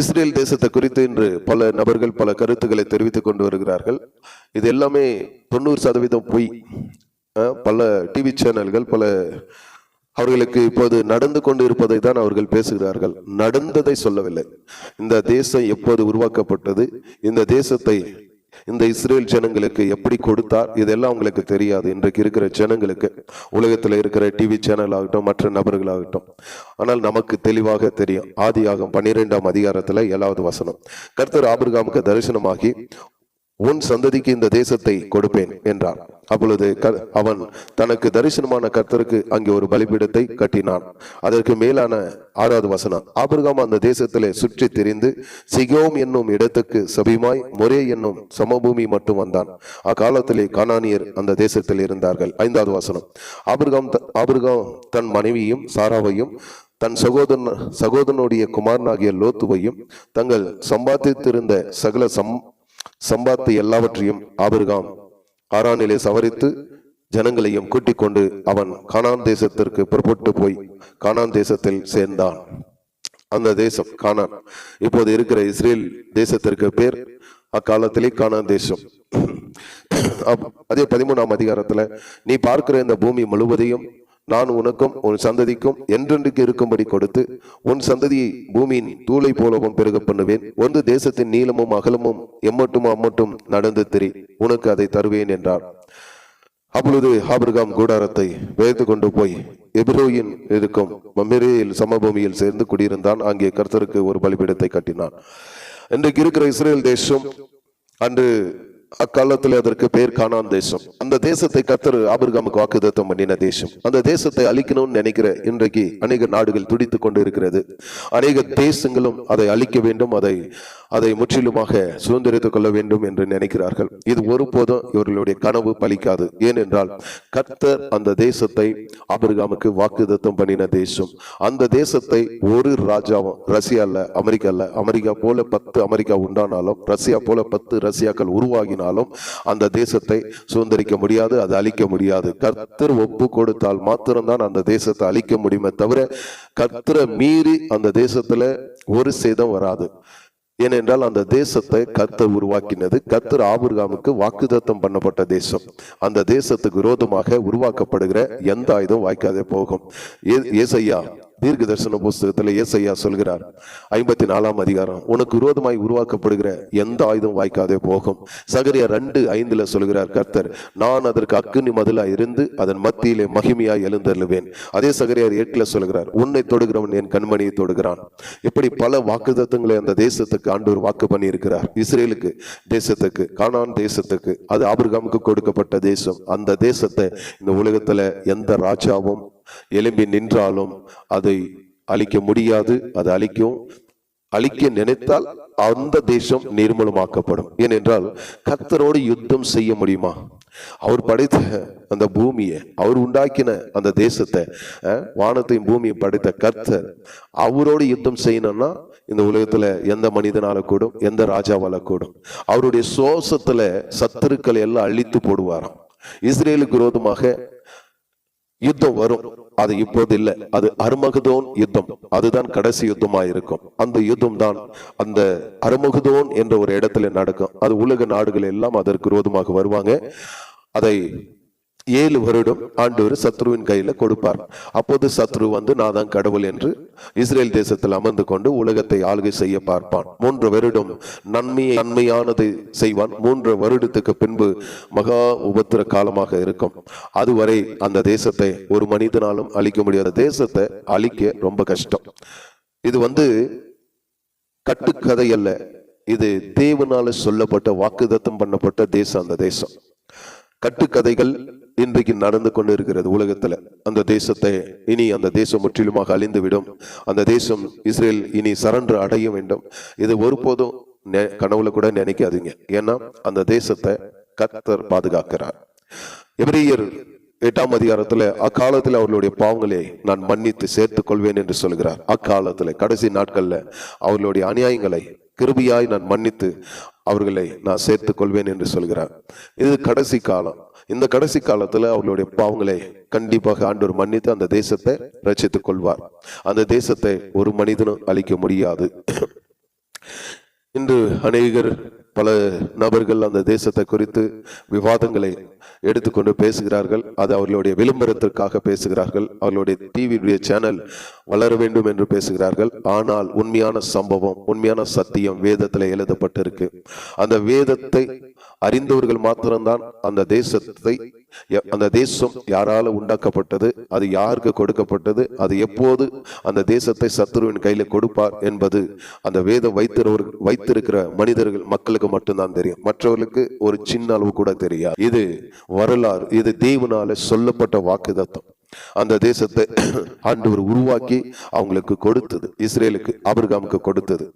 Israel தேசத்தை குறித்து இன்று பல நபர்கள் பல கருத்துக்களை தெரிவித்துக் கொண்டு வருகிறார்கள். இது எல்லாமே தொண்ணூறு சதவீதம் பொய். பல டிவி சேனல்கள் பல அவர்களுக்கு இப்போது நடந்து கொண்டு இருப்பதை தான் அவர்கள் பேசுகிறார்கள். நடந்ததை சொல்லவில்லை. இந்த தேசம் எப்போது உருவாக்கப்பட்டது? இந்த தேசத்தை இந்த இஸ்ரேல் ஜனங்களுக்கு எப்படி கொடுத்தார்? இதெல்லாம் உங்களுக்கு தெரியாது. இன்றைக்கு இருக்கிற ஜனங்களுக்கு உலகத்தில் இருக்கிற டிவி சேனல் ஆகட்டும் மற்ற நபர்களாகட்டும். ஆனால் நமக்கு தெளிவாக தெரியும். ஆதியாகம் பன்னிரெண்டாம் அதிகாரத்துல ஏழாவது வசனம். கர்த்தர் ஆபிரகாமுக்கு தரிசனமாகி உன் சந்ததிக்கு இந்த தேசத்தை கொடுப்பேன் என்றார். அப்பொழுது க- அவன் தனக்கு தரிசனமான கர்த்தருக்கு அங்கே ஒரு பலிபீடத்தை கட்டினான். அதற்கு மேலான ஆறாவது வசனம் ஆபிரகாம் அந்த தேசத்திலே சுற்றி திரிந்து சிகோம் என்னும் இடத்துக்கு சபிமாய் மொரே என்னும் சமபூமி மட்டும் வந்தான். அக்காலத்திலே கானானியர் அந்த தேசத்தில் இருந்தார்கள். ஐந்தாவது வசனம் ஆபிரகாம் த- ஆபிரகாம் தன் மனைவியும் சாராவையும் தன் சகோதரன் சகோதரனுடைய குமாரனாகிய லோத்துவையும் தங்கள் சம்பாதித்திருந்த சகல சம் சம்பாத்து எல்லாவற்றையும் ஆபிரகாம் ஆறானிலே சவரித்து ஜனங்களையும் கூட்டிக் கொண்டு அவன் கானான் தேசத்திற்கு புறப்பட்டு போய் கானான் தேசத்தில் சேர்ந்தான். அந்த தேசம் கானான். இப்போது இருக்கிற இஸ்ரேல் தேசத்திற்கு பேர் அக்காலத்திலே கானான் தேசம். அதே பதிமூணாம் அதிகாரத்துல நீ பார்க்கிற இந்த பூமி முழுவதையும் நான் உனக்கும் உன் சந்ததிக்கும் என்றென்றுக்கு இருக்கும்படி கொடுத்து உன் சந்ததியை பூமியின் தூளை போலவும் பெருக பண்ணுவேன். ஒன்று தேசத்தின் நீளமும் அகலமும் எம்மட்டும் அம்மட்டும் நடந்து திரி உனக்கு அதை தருவேன் என்றார். அப்பொழுது ஆபிரகாம் கூடாரத்தை வைத்து கொண்டு போய் எபிரோயின் இருக்கும் மம்மிரேயில் சமபூமியில் சேர்ந்து குடியிருந்தான். அங்கே கர்த்தருக்கு ஒரு பலிபீடத்தை கட்டினான். இன்றைக்கு இருக்கிற இஸ்ரேல் தேசம் அன்று அக்காலத்தில் அதற்கு பேர் காணான் தேசம். அந்த தேசத்தை கத்தர் ஆபிரகாமுக்கு வாக்குதத்தம் பண்ணின தேசம். அந்த தேசத்தை அழிக்கணும்னு நினைக்கிற இன்றைக்கு அநேக நாடுகள் துடித்துக் கொண்டு இருக்கிறது அநேக தேசங்களும் அதை அழிக்க வேண்டும் அதை அதை முற்றிலுமாக சுதந்திரித்துக் கொள்ள வேண்டும் என்று நினைக்கிறார்கள். இது ஒருபோதும் இவர்களுடைய கனவு பலிக்காது. ஏனென்றால் கர்த்தர் அந்த தேசத்தை ஆபிரகாமுக்கு வாக்குதத்தம் பண்ணின தேசம். அந்த தேசத்தை ஒரு ராஜாவும் ரஷ்யா அல்ல அமெரிக்கா அல்ல அமெரிக்கா போல பத்து அமெரிக்கா உண்டானாலும் ரஷ்யா போல பத்து ரஷ்யாக்கள் உருவாகினாலும் அந்த தேசத்தை சுதந்திரிக்க முடியாது அதை அழிக்க முடியாது. கர்த்தர் ஒப்பு கொடுத்தால் மாத்திரம்தான் அந்த தேசத்தை அழிக்க முடியுமே தவிர கர்த்தரை மீறி அந்த தேசத்துல ஒரு சேதம் வராது. ஏனென்றால் அந்த தேசத்தை கர்த்தர் உருவாக்கினது கர்த்தர் ஆபிரகாமுக்கு வாக்குதத்தம் பண்ணப்பட்ட தேசம். அந்த தேசத்துக்கு விரோதமாக உருவாக்கப்படுகிற எந்த ஆயுதம் வாய்க்காதே போகும். ஏசையா தீர்க்க தரிசன புஸ்தகத்தில் ஏசையா சொல்கிறார். ஐம்பத்தி நாலாம் அதிகாரம் உனக்கு விரோதமாய் உருவாக்கப்படுகிற எந்த ஆயுதம் வாய்க்காதே போகும். சகரியா ரெண்டு ஐந்துல சொல்கிறார் கர்த்தர் நான் அதற்கு அக்குனி மதிலா இருந்து அதன் மத்தியிலே மகிமையாய் எழுந்தருளுவேன். அதே சகரியார் எட்டுல சொல்கிறார் உன்னை தொடுகிறவன் என் கண்மணியை தொடுகிறான். இப்படி பல வாக்குதத்தங்களை அந்த தேசத்துக்கு ஆண்டவர் வாக்கு பண்ணி இருக்கிறார் இஸ்ரேலுக்கு தேசத்துக்கு கானான் தேசத்துக்கு அது ஆபிரகாமுக்கு கொடுக்கப்பட்ட தேசம். அந்த தேசத்தை இந்த உலகத்துல எந்த ராஜாவும் எழும்பி நின்றாலும் அதை அழிக்க முடியாது அதை அழிக்கும். அழிக்க நினைத்தால் அந்த தேசம் நிர்மூலமாக்கப்படும். ஏனென்றால் கத்தரோடு யுத்தம் செய்ய முடியுமா? அவர் படைத்த அந்த பூமியை அவர் உண்டாக்கின அந்த தேசத்தை அஹ், வானத்தையும் பூமியை படைத்த கர்த்தர் அவரோடு யுத்தம் செய்யணும்னா இந்த உலகத்துல எந்த மனிதனால கூடும்? எந்த ராஜாவால கூடும்? அவருடைய சோசத்துல சத்துருக்களை எல்லாம் அழித்து போடுவாராம். இஸ்ரேலுக்கு விரோதமாக யுத்தம் வரும். அது இப்போது இல்லை. அது அருமகதோன் யுத்தம். அதுதான் கடைசி யுத்தமாக இருக்கும் அந்த யுத்தம் தான் அந்த அருமகதோன் என்ற ஒரு இடத்துல நடக்கும். அது உலக நாடுகள் எல்லாம் அதற்கு விரோதமாக வருவாங்க. அதை ஏழு வருடம் ஆண்டவர் சத்ருவின் கையில் கொடுப்பார். அப்போது சத்ரு வந்து நான் தான் கடவுள் என்று இஸ்ரேல் தேசத்தில் அமர்ந்து கொண்டு உலகத்தை ஆளுகை செய்ய பார்ப்பான். மூன்று வருடம் நன்மையை நன்மையானதை செய்வான். மூன்று வருடத்துக்கு பின்பு மகா உபத்திர காலமாக இருக்கும். அதுவரை அந்த தேசத்தை ஒரு மனிதனாலும் அழிக்க முடியாத தேசத்தை அழிக்க ரொம்ப கஷ்டம். இது வந்து கட்டுக்கதை அல்ல. இது தேவனால சொல்லப்பட்ட வாக்குதத்தம் பண்ணப்பட்ட தேசம் அந்த தேசம். கட்டுக்கதைகள் இன்றைக்கு நடந்து கொண்டு இருக்கிறது உலகத்தில். அந்த தேசத்தை இனி அந்த தேசம் முற்றிலுமாக அழிந்துவிடும். அந்த தேசம் இஸ்ரேல் இனி சரண்டு அடைய வேண்டும். இது ஒருபோதும் நெ- கனவுல கூட நினைக்காதீங்க. ஏன்னா அந்த தேசத்தை கத்தர் பாதுகாக்கிறார். எபிரேயர் எட்டாம் அதிகாரத்துல அக்காலத்தில் அவர்களுடைய பாவங்களை நான் மன்னித்து சேர்த்துக் கொள்வேன் என்று சொல்கிறார். அக்காலத்துல கடைசி நாட்கள்ல அவர்களுடைய அநியாயங்களை கிருபியாய் நான் மன்னித்து அவர்களை நான் சேர்த்துக் கொள்வேன் என்று சொல்கிறார். இது கடைசி காலம். இந்த கடைசி காலத்துல அவர்களுடைய பாவங்களை கண்டிப்பாக ஆண்டவர் மன்னித்து அந்த தேசத்தை ரச்சித்துக் கொள்வார் அந்த தேசத்தை ஒரு மனிதனும் அழிக்க முடியாது. இன்று அநேகர் பல நபர்கள் அந்த தேசத்தை குறித்து விவாதங்களை எடுத்துக்கொண்டு பேசுகிறார்கள். அது அவர்களுடைய விளம்பரத்திற்காக பேசுகிறார்கள். அவர்களுடைய டிவியுடைய சேனல் வளர வேண்டும் என்று பேசுகிறார்கள். ஆனால் உண்மையான சம்பவம் உண்மையான சத்தியம் வேதத்தில் எழுதப்பட்டிருக்கு. அந்த வேதத்தை அறிந்தவர்கள் மாத்திரம்தான் அந்த தேசத்தை அந்த தேசம் யாரால உண்டாக்கப்பட்டது அது யாருக்கு கொடுக்கப்பட்டது அது எப்போது அந்த தேசத்தை சத்துருவின் கையில கொடுப்பார் என்பது அந்த வேதம் வைத்திருவர் வைத்திருக்கிற மனிதர்கள் மக்களுக்கு மட்டும்தான் தெரியும். மற்றவர்களுக்கு ஒரு சின்ன அளவு கூட தெரியாது. இது வரலாறு இது தேவனால சொல்லப்பட்ட வாக்குதத்தம் அந்த தேசத்தை ஆண்டவர் உருவாக்கி அவங்களுக்கு கொடுத்தது இஸ்ரேலுக்கு ஆபிரகாமுக்கு கொடுத்தது.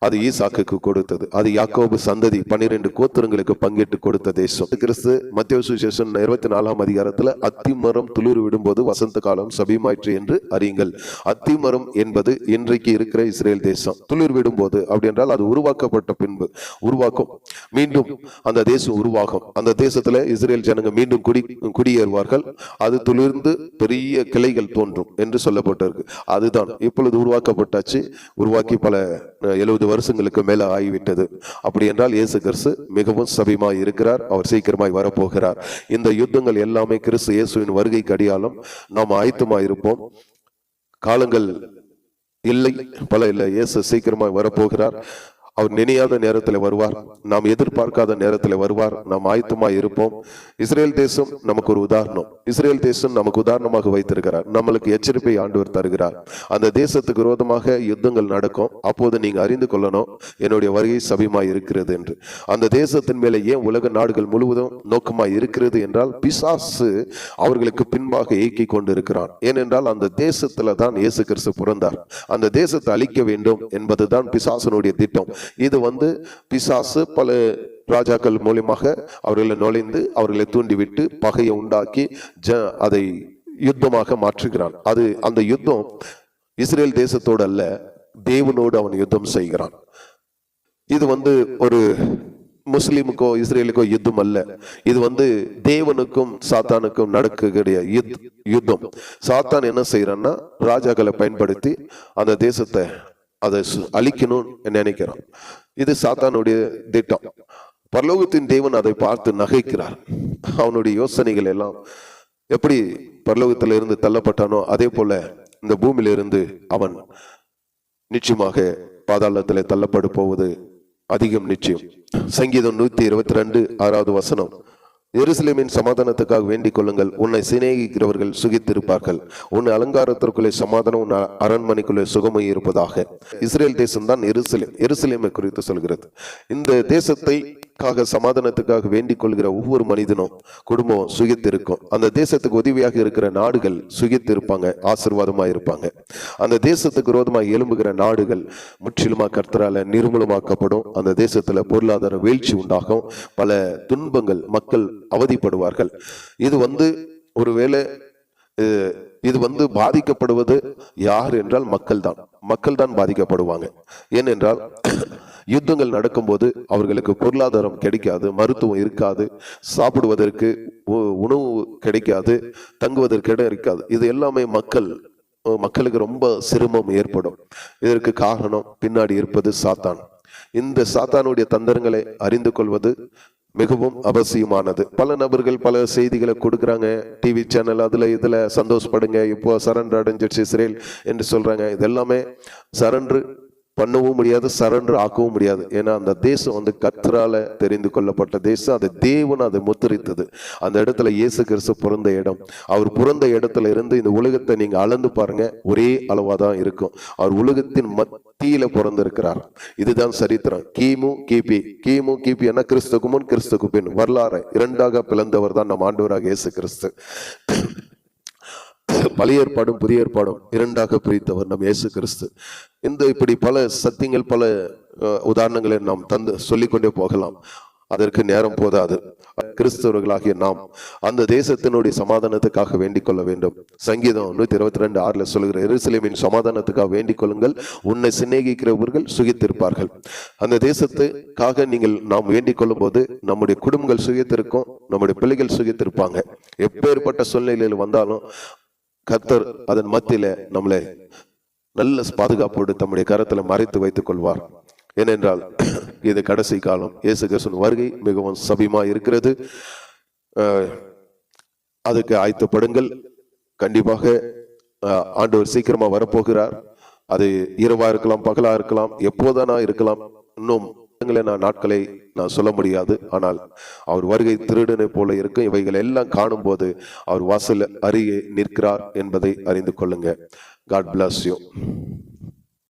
அது ஈசாக்குக்கு கொடுத்தது. அது யாக்கோபு சந்ததி பன்னிரெண்டு கோத்திரங்களுக்கு பங்கிட்டு கொடுத்த தேசம். கிறிஸ்து மத்திய சுசேஷன் இருபத்தி நாலாம் அதிகாரத்துல அத்திமரம் துளிர் விடும்போது வசந்த காலம் சபிமாயிற்று என்று அறியுங்கள். அத்திமரம் என்பது இன்றைக்கு இருக்கிற இஸ்ரேல் தேசம். துளிர் விடும்போது அப்படி என்றால் அது உருவாக்கப்பட்ட பின்பு. உருவாக்கும். மீண்டும் அந்த தேசம் உருவாகும். அந்த தேசத்துல இஸ்ரேல் ஜனங்க மீண்டும் குடி குடியேறுவார்கள். அது துளிர்ந்து பெரிய கிளைகள் தோன்றும் என்று சொல்லப்பட்டிருக்கு. அதுதான். இப்பொழுது உருவாக்கப்பட்டாச்சு. உருவாக்கி பல எழுபது வருஷங்களுக்கு மேலே ஆகிவிட்டது. அப்படி என்றால் இயேசு கிறிஸ்து மிகவும் சபிமாய் இருக்கிறார். அவர் சீக்கிரமாய் வரப்போகிறார். இந்த யுத்தங்கள் எல்லாமே கிறிஸ்து இயேசுவின் வருகைக்கு அடியாலும் நாம் ஆயத்தமாக இருப்போம் காலங்கள் இல்லை பல இல்லை. இயேசு சீக்கிரமாய் வரப்போகிறார். அவர் நினையாத நேரத்தில் வருவார். நாம் எதிர்பார்க்காத நேரத்தில் வருவார். நாம் ஆயத்தமாக இருப்போம். இஸ்ரேல் தேசம் நமக்கு ஒரு உதாரணம். இஸ்ரேல் தேசம் நமக்கு உதாரணமாக வைத்திருக்கிறார். நம்மளுக்கு எச்சரிப்பை ஆண்டவர் தருகிறார். அந்த தேசத்துக்கு விரோதமாக யுத்தங்கள் நடக்கும். அப்போது நீங்கள் அறிந்து கொள்ளணும் என்னுடைய வருகை சபியமாக இருக்கிறது என்று. அந்த தேசத்தின் மேலே ஏன் உலக நாடுகள் முழுவதும் நோக்கமாக இருக்கிறது என்றால் பிசாசு அவர்களுக்கு பின்பாக இயக்கி கொண்டிருக்கிறான். ஏனென்றால் அந்த தேசத்தில் தான் இயேசு கிறிஸ்து பிறந்தார். அந்த தேசத்தை அழிக்க வேண்டும் என்பதுதான் பிசாசனுடைய திட்டம். இது வந்து பிசாசு பல ராஜாக்கள் மூலியமாக அவர்களை நுழைந்து அவர்களை தூண்டிவிட்டு பகையை உண்டாக்கி ஜ அதை யுத்தமாக மாற்றுகிறான். அது அந்த யுத்தம் இஸ்ரேல் தேசத்தோடு அல்ல தேவனோடு அவன் யுத்தம் செய்கிறான். இது வந்து ஒரு முஸ்லீமுக்கோ இஸ்ரேலுக்கோ யுத்தம் அல்ல. இது வந்து தேவனுக்கும் சாத்தானுக்கும் நடக்கக்கூடிய யுத்- யுத்தம். சாத்தான் என்ன செய்யறான்னா ராஜாக்களை பயன்படுத்தி அந்த தேசத்தை அதை அழிக்கணும்னு நினைக்கிறான். இது சாத்தானுடைய திட்டம். பரலோகத்தின் தேவன் அதை பார்த்து நகைக்கிறார். அவனுடைய யோசனைகள் எல்லாம் எப்படி பரலோகத்தில் இருந்து தள்ளப்பட்டானோ அதே போல இந்த பூமியிலிருந்து அவன் நிச்சயமாக பாதாளத்தில் தள்ளப்படு போவது அதிகம் நிச்சயம். சங்கீதம் நூத்தி இருபத்தி ரெண்டு ஆறாவது வசனம். எருசலேமின் சமாதானத்துக்காக வேண்டிக் கொள்ளுங்கள். உன்னை சிநேகிக்கிறவர்கள் சுகித்திருப்பார்கள். உன் அலங்காரத்திற்குள்ளே சமாதானம் உன் அரண்மனைக்குள்ளே சுகமும் இருப்பதாக. இஸ்ரேல் தேசம் தான் எருசலேம் எருசலேமை குறித்து சொல்கிறது. இந்த தேசத்தை காக சமாதானத்துக்காக வேண்டிக் கொள்கிற ஒவ்வொரு மனிதனும் குடும்பம் சுகித்திருக்கும். அந்த தேசத்துக்கு உதவியாக இருக்கிற நாடுகள் சுகித்திருப்பாங்க ஆசிர்வாதமாக இருப்பாங்க. அந்த தேசத்துக்கு விரோதமாக எழும்புகிற நாடுகள் முற்றிலுமாக கர்த்தரால நிர்மூலமாக்கப்படும். அந்த தேசத்தில் பொருளாதார வீழ்ச்சி உண்டாகும். பல துன்பங்கள் மக்கள் அவதிப்படுவார்கள். இது வந்து ஒருவேளை இது வந்து பாதிக்கப்படுவது யார் என்றால் மக்கள் தான் மக்கள் தான் பாதிக்கப்படுவாங்க. ஏனென்றால் யுத்தங்கள் நடக்கும்போது அவர்களுக்கு பொருளாதாரம் கிடைக்காது மருத்துவம் இருக்காது சாப்பிடுவதற்கு உ- உணவு கிடைக்காது தங்குவதற்கு இடம் இருக்காது. இது எல்லாமே மக்கள் மக்களுக்கு ரொம்ப சிரமம் ஏற்படும். இதற்கு காரணம் பின்னாடி இருப்பது சாத்தான். இந்த சாத்தானுடைய தந்திரங்களை அறிந்து கொள்வது மிகவும் அவசியமானது. பல நபர்கள் பல செய்திகளை கொடுக்குறாங்க. டிவி சேனல் அதில் இதில் சந்தோஷப்படுங்க. இப்போ சரண்டர் அடைஞ்சிடுச்சு இஸ்ரேல் என்று சொல்கிறாங்க இதெல்லாமே சரண்டர் பண்ணவும் முடியாது சரண்டர் ஆக்கவும் முடியாது. ஏன்னா அந்த தேசம் வந்து கத்தரால தெரிந்து கொள்ளப்பட்ட தேசம். அது தேவன் அதை முத்திரித்தது. அந்த இடத்துல இயேசு கிறிஸ்து பிறந்த இடம். அவர் பிறந்த இடத்துல இருந்து இந்த உலகத்தை நீங்க அளந்து பாருங்க. ஒரே அளவா தான் இருக்கும். அவர் உலகத்தின் மத்தியில பிறந்திருக்கிறார். இதுதான் சரித்திரம். கிமு கிபி. கிமு கிபி என்ன? கிறிஸ்துக்கு முன் கிறிஸ்துக்கு பின். வரலாறு. இரண்டாக பிளந்தவர் தான் நம் ஆண்டவராக இயேசு கிறிஸ்து. பழைய ஏற்பாடும் புதிய ஏற்பாடும் இரண்டாக பிரித்தவர் நம் இயேசு கிறிஸ்து. இந்த இப்படி பல சத்தியங்கள் பல உதாரணங்களை நாம் தந்து சொல்லிக்கொண்டே போகலாம். அதற்கு நேரம் போதாது. கிறிஸ்தவர்களாகிய நாம் அந்த தேசத்தினுடைய சமாதானத்துக்காக வேண்டிக் கொள்ள வேண்டும். சங்கீதம் நூத்தி இருபத்தி ரெண்டு ஆறுல சொல்கிற எருசலேமின் சமாதானத்துக்காக வேண்டிக் கொள்ளுங்கள். உன்னை சிநேகிக்கிறவர்கள் சுகித்திருப்பார்கள். அந்த தேசத்துக்காக நீங்கள் நாம் வேண்டிக் கொள்ளும் போது நம்முடைய குடும்பங்கள் சுகித்திருக்கும் நம்முடைய பிள்ளைகள் சுகித்திருப்பாங்க. எப்பேற்பட்ட சூழ்நிலையில் வந்தாலும் கர்த்தர் அதன் மத்தியில நம்மளை நல்ல பாதுகாப்போடு தம்முடைய கரத்துல மறைத்து வைத்துக் கொள்வார் ஏனென்றால் இது கடைசி காலம். இயேசு கிருஷ்ணன் வருகை மிகவும் சபிமா இருக்கிறது. அதுக்கு ஆயத்தப்படுங்கள். கண்டிப்பாக ஆண்டவர் சீக்கிரமா வரப்போகிறார். அது இரவா இருக்கலாம் பகலா இருக்கலாம் எப்போதானா இருக்கலாம். இன்னும் நான் நாட்களை நான் சொல்ல முடியாது. ஆனால் அவர் வருகை திருடனை போல இருக்கும். இவைகள் எல்லாம் காணும்போது அவர் வாசல் அருகே நிற்கிறார் என்பதை அறிந்து கொள்ளுங்க. God plus you